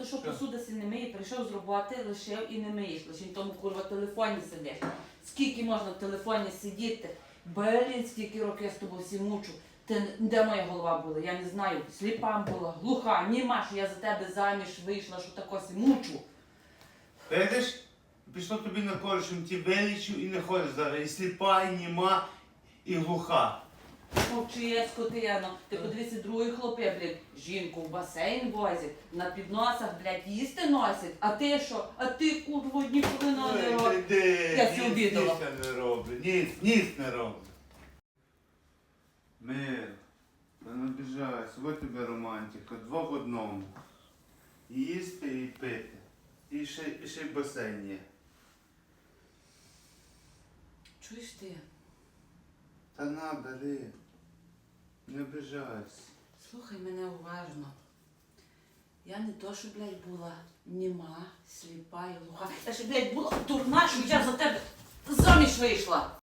то, що посуда си не миє, прийшов з роботи, лишив і не миєш. Лише в тому курва телефоні сидиш. Скільки можна в телефоні сидіти? Блін, скільки років я з тобою всі мучу. Ти де моя голова була? Я не знаю. Сліпа була, глуха, німа, що я за тебе заміж вийшла, що тако сі мучу. Видиш? Пішло тобі на користь, ті вилічив і не ходиш зараз. І сліпа, і німа, і глуха. Мовчи, скотино. Ти подивися, другий хлопець, блядь, жінку в басейн возять, на підносах, блядь, їсти носять. А ти що? А ти курво ніколи не Ой, робиш. Я обідала. Ніц не роблю, ніц, ніц не роблю. Мир, та не обіжайся, вот тебе романтика, два в одному. Їсти і пити. І ще, і ще й басейн є. Чуєш ти? Та на, бери. Не обижаюсь. Слухай мене уважно. Я не то, що, блядь, була німа, сліпа і глуха. Я ще, блядь, була дурна, що я за тебе заміж вийшла.